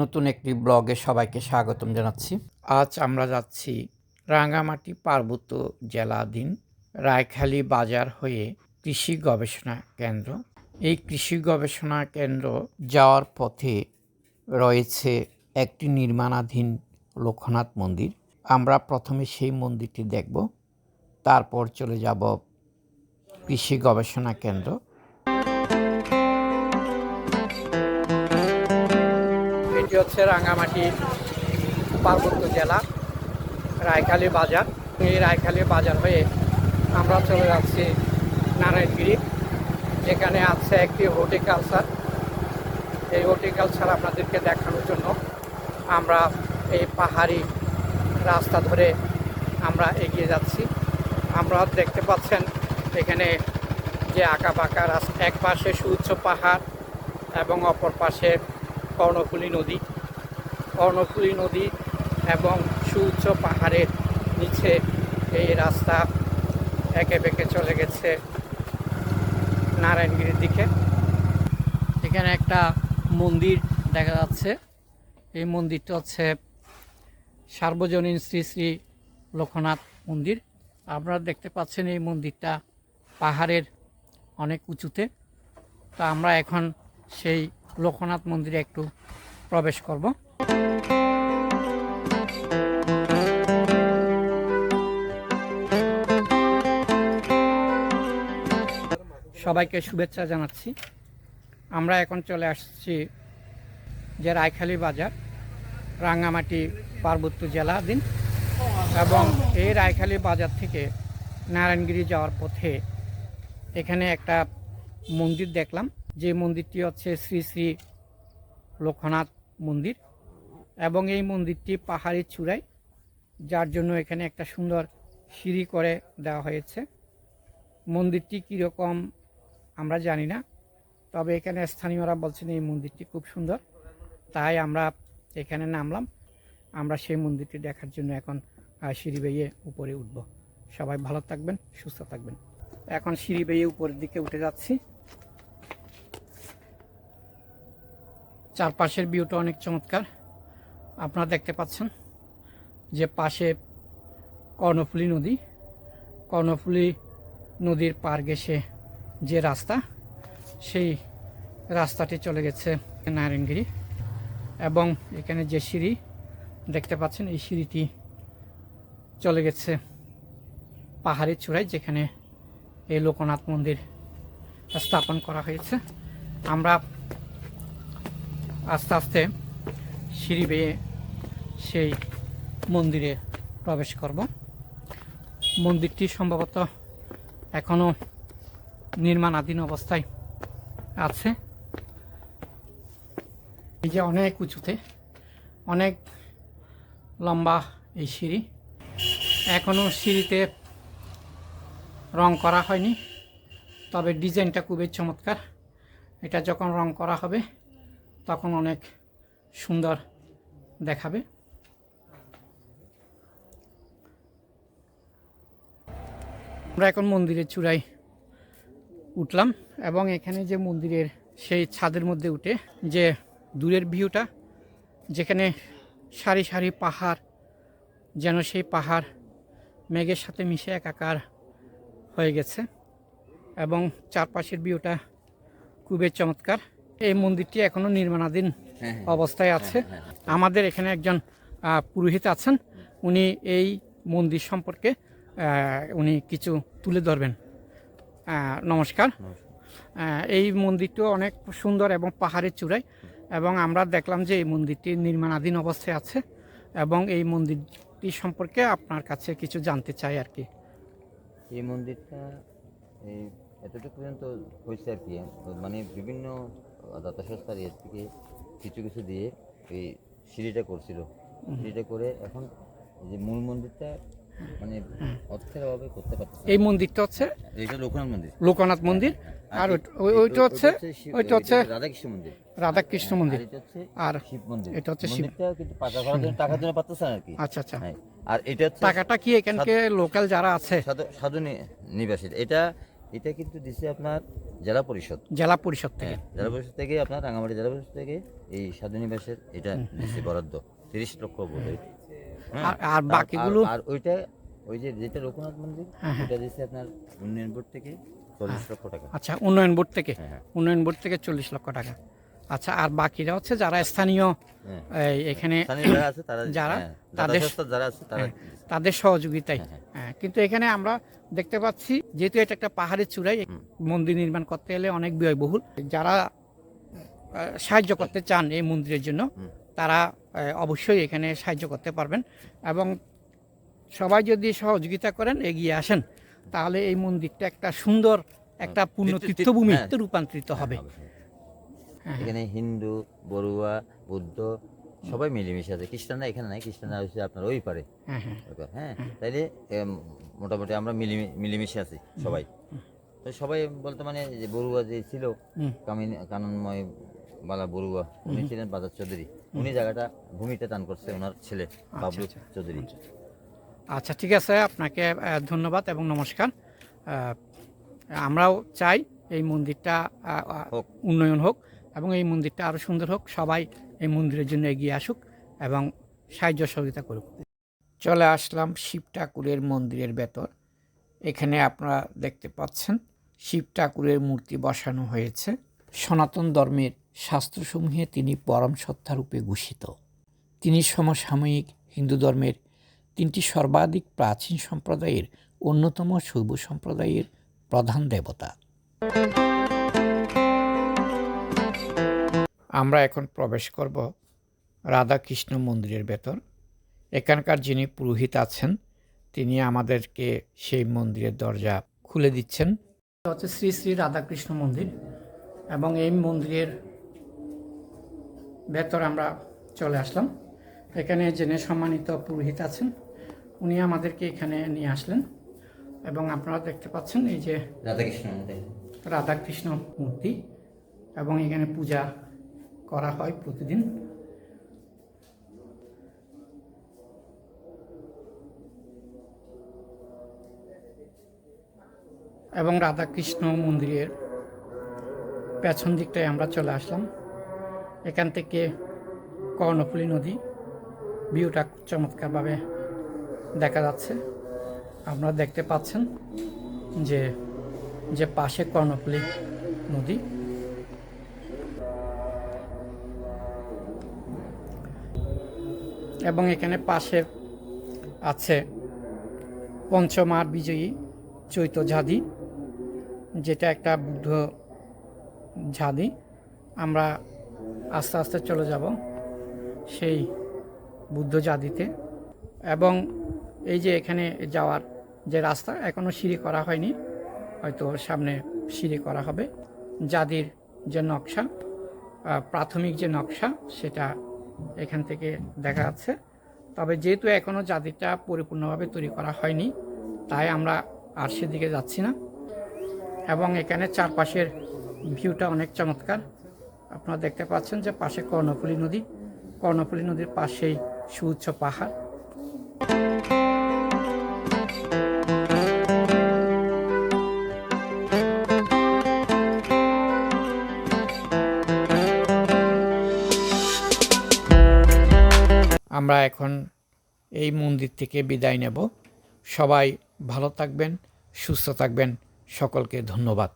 নতুন একটি ব্লগে সবাইকে স্বাগতম জানাচ্ছি। আজ আমরা যাচ্ছি রাঙ্গামাটি পার্বত্য জেলাধীন রায়খালী বাজার হয়ে কৃষি গবেষণা কেন্দ্র। এই কৃষি গবেষণা কেন্দ্র যাওয়ার পথে রয়েছে একটি নির্মাণাধীন লোকনাথ মন্দির। আমরা প্রথমে সেই মন্দিরটি দেখব, তারপর চলে যাব কৃষি গবেষণা কেন্দ্র। হচ্ছে রাঙ্গামাটি পার্বত্য জেলা, রায়খালী বাজার। এই রায়খালী বাজার হয়ে আমরা চলে যাচ্ছি নারায়ণগিরি, যেখানে আছে একটি হর্টিকালচার। এই হর্টিকালচার আপনাদেরকে দেখানোর জন্য আমরা এই পাহাড়ি রাস্তা ধরে আমরা এগিয়ে যাচ্ছি। আমরা দেখতে পাচ্ছেন এখানে যে আঁকা বাঁকা রাস্তা এক পাশে সুউচ্চ পাহাড় এবং অপর পাশে কর্ণফুলী নদী। কর্ণফুলী নদী এবং সুউচ্চ পাহাড়ের নিচে এই রাস্তা একে বেঁকে চলে গেছে নারায়ণগিরির দিকে। এখানে একটা মন্দির দেখা যাচ্ছে। এই মন্দিরটা হচ্ছে সার্বজনীন শ্রী শ্রী লোকনাথ মন্দির। আপনারা দেখতে পাচ্ছেন এই মন্দিরটা পাহাড়ের অনেক উঁচুতে। তো আমরা এখন সেই লোকনাথ মন্দিরে একটু প্রবেশ করব। সবাইকে শুভেচ্ছা জানাচ্ছি। আমরা এখন চলে আসছি যে রায়খালী বাজার, রাঙ্গামাটি, পার্বত্য জেলাধীন এবং এই রায়খালী বাজার থেকে নারায়ণগিরি যাওয়ার পথে এখানে একটা মন্দির দেখলাম। যে মন্দিরটি হচ্ছে শ্রী শ্রী লোকনাথ মন্দির এবং এই মন্দিরটি পাহাড়ি চূড়ায়, যার জন্য এখানে একটা সুন্দর সিঁড়ি করে দেওয়া হয়েছে। মন্দিরটি কীরকম আমরা জানি না, তবে এখানে স্থানীয়রা বলছেন এই মন্দিরটি খুব সুন্দর। তাই আমরা এখানে নামলাম। আমরা সেই মন্দিরটি দেখার জন্য এখন সিঁড়ি বেয়ে উপরে উঠব। সবাই ভালো থাকবেন, সুস্থ থাকবেন। এখন সিঁড়ি বেয়ে উপরের দিকে উঠে যাচ্ছি। চারপাশের ভিউটা অনেক চমৎকার। আপনারা দেখতে পাচ্ছেন যে পাশে কর্ণফুলী নদী। কর্ণফুলী নদীর পার ঘেসে যে রাস্তা, সেই রাস্তাটি চলে গেছে নারায়ণগিরি এবং এখানে যে সিঁড়ি দেখতে পাচ্ছেন, এই সিঁড়িটি চলে গেছে পাহাড়ি চূড়ায়, যেখানে এই লোকনাথ মন্দির স্থাপন করা হয়েছে। আমরা আস্তে আস্তে সিঁড়ি বেয়ে সেই মন্দিরে প্রবেশ করব। মন্দিরটি সম্ভবত এখনও নির্মাণাধীন অবস্থায় আছে। এই যে অনেক উঁচুতে, অনেক লম্বা এই সিঁড়ি। এখনও সিঁড়িতে রং করা হয়নি, তবে ডিজাইনটা খুবই চমৎকার। এটা যখন রং করা হবে তখন অনেক সুন্দর দেখাবে। আমরা এখন মন্দিরের চূড়ায় উঠলাম এবং এখানে যে মন্দিরের সেই ছাদের মধ্যে উঠে যে দূরের ভিউটা, যেখানে সারি সারি পাহাড়, যেন সেই পাহাড় মেঘের সাথে মিশে একাকার হয়ে গেছে এবং চারপাশের ভিউটা খুবই চমৎকার। এই মন্দিরটি এখনও নির্মাণাধীন হ্যাঁ, হ্যাঁ। অবস্থায় আছে। আমাদের এখানে একজন পুরোহিত আছেন। উনি এই মন্দির সম্পর্কে উনি কিছু তুলে ধরবেন। নমস্কার। এই মন্দিরটিও অনেক সুন্দর এবং পাহাড়ের চূড়ায় এবং আমরা দেখলাম যে এই মন্দিরটি নির্মাণাধীন অবস্থায় আছে এবং এই মন্দিরটি সম্পর্কে আপনার কাছে কিছু জানতে চাই আর কি। এই মন্দিরটা এতটুকু পর্যন্ত হয়েছে আর কি। মানে বিভিন্ন দাতা সংস্থার এর থেকে কিছু কিছু দিয়ে এই সিঁড়িটা করছিল। সিঁড়িটা করে এখন যে মূল মন্দিরটা মানে অর্থের অভাবে করতে পারতেছে না। এই মন্দিরটা হচ্ছে এইটা লোকনাথ মন্দির। লোকনাথ মন্দির। আর ওই- ওই- ওইটা হচ্ছে ওইটা হচ্ছে রাধাকৃষ্ণ মন্দির। রাধাকৃষ্ণ মন্দির। আর হচ্ছে আর শিব মন্দির। এটা হচ্ছে শিব- মন্দিরটা কিন্তু পাকা করার জন্য টাকার জন্য না আর কি। আচ্ছা আচ্ছা। হ্যাঁ আর এটা টাকাটা কি এখানকে লোকাল যারা আছে? সাধু সাধু নিবাসী। এটা এটা কিন্তু দিছে আপনার জেলা পরিষদ। জেলা পরিষদ থেকে। হ্যাঁ জেলা পরিষদ থেকে আপনার রাঙামাটি জেলা পরিষদ থেকে এই স্বাধীনিবাসের এটা দিচ্ছে বরাদ্দ তিরিশ লক্ষ বোধ হয়। আর- বাকিগুলো? আর ওইটা ওই যে যেটা রঘুনাথ মন্দির হ্যাঁ। ওইটা দিচ্ছে আপনার উন্নয়ন বোর্ড থেকে চল্লিশ লক্ষ টাকা। আচ্ছা উন্নয়ন বোর্ড থেকে। উন্নয়ন বোর্ড থেকে চল্লিশ লক্ষ টাকা। আচ্ছা আর বাকিরা হচ্ছে যারা স্থানীয় এখানে যারা আছে তারা যারা তাদের- যারা আছে তাদের সহযোগিতায়। হ্যাঁ, হ্যাঁ কিন্তু এখানে আমরা দেখতে পাচ্ছি যেহেতু এটা একটা পাহাড়ের চূড়ায় মন্দির নির্মাণ করতে গেলে অনেক ব্যয়বহুল। যারা সাহায্য করতে চান এই মন্দিরের জন্য তারা অবশ্যই এখানে সাহায্য করতে পারবেন এবং সবাই যদি সহযোগিতা করেন এগিয়ে আসেন তাহলে এই মন্দিরটা একটা সুন্দর একটা পূর্ণ তীর্থ- তীর্থভূমিতে হ্যাঁ। রূপান্তরিত হবে। হ্যাঁ, এখানে হিন্দু বড়ুয়া বৌদ্ধ সবাই মিলেমিশে আছে। খ্রিস্টানরা এখানে নাই খ্রিস্টানরা হচ্ছে আপনার ওই পারে। হ্যাঁ হ্যাঁ। পারে, হ্যাঁ? তাইলে মোটামুটি আমরা মিলিমি- মিলেমিশে আছি সবাই। তো সবাই বলতে মানে যে বড়ুয়া যে ছিল কামিন কাননময় বালা বড়ুয়া উনি ছিলেন বাজার চৌধুরী। উনি জায়গাটা ভূমিতে দান করছে ওনার ছেলে বাবলু চৌধুরী। আচ্ছা ঠিক আছে আপনাকে ধন্যবাদ এবং নমস্কার। আমরাও চাই এই মন্দিরটা। উন্নয়ন হোক এবং এই মন্দিরটা আরও সুন্দর হোক। সবাই এই মন্দিরের জন্য এগিয়ে আসুক এবং সাহায্য সহযোগিতা করুক। চলে আসলাম শিব ঠাকুরের মন্দিরের ভেতর। এখানে আপনারা দেখতে পাচ্ছেন, শিব ঠাকুরের মূর্তি বসানো হয়েছে। সনাতন ধর্মের শাস্ত্রসমূহে তিনি পরম সত্তারূপে ঘোষিত তিনি সমসাময়িক হিন্দু ধর্মের তিনটি সর্বাধিক প্রাচীন সম্প্রদায়ের অন্যতম শৈব সম্প্রদায়ের প্রধান দেবতা। আমরা এখন প্রবেশ করব রাধাকৃষ্ণ মন্দিরের ভেতর। এখানকার যিনি পুরোহিত আছেন তিনি আমাদেরকে সেই মন্দিরের দরজা খুলে দিচ্ছেন। হচ্ছে শ্রী শ্রী রাধাকৃষ্ণ মন্দির এবং এই মন্দিরের ভেতর আমরা চলে আসলাম। এখানে জেনে সম্মানিত পুরোহিত আছেন উনি আমাদেরকে এখানে নিয়ে আসলেন এবং আপনারা দেখতে পাচ্ছেন এই যে রাধাকৃষ্ণ মন্দির। রাধাকৃষ্ণ মূর্তি এবং এখানে পূজা করা হয় প্রতিদিন। এবং রাধাকৃষ্ণ মন্দিরের পেছন দিকটায় আমরা চলে আসলাম। এখান থেকে কর্ণফুলী নদী ভিউটা চমৎকারভাবে দেখা যাচ্ছে। আপনারা দেখতে পাচ্ছেন যে যে পাশে কর্ণফুলী নদী। এবং এখানে পাশে আছে পঞ্চমার বিজয়ী চৈত ঝাদি যেটা একটা বুদ্ধ ঝাদি আমরা আস্তে আস্তে চলে যাব সেই বুদ্ধ জাদিতে এবং এই যে এখানে যাওয়ার যে রাস্তা এখনও সিঁড়ি করা হয়নি, হয়তো সামনে সিঁড়ি করা হবে। জাদির যে নকশা প্রাথমিক যে নকশা, সেটা এখান থেকে দেখা যাচ্ছে। তবে যেহেতু এখনও জাতিটা পরিপূর্ণভাবে তৈরি করা হয়নি, তাই আমরা আর দিকে যাচ্ছি না। এবং এখানে চারপাশের ভিউটা অনেক চমৎকার। আপনারা দেখতে পাচ্ছেন যে পাশে কর্ণফুলী নদী। কর্ণফুলী নদীর পাশেই সুউচ্চ পাহাড়। আমরা এখন এই মন্দির থেকে বিদায় নেব। সবাই ভালো থাকবেন সুস্থ থাকবেন। সকলকে ধন্যবাদ।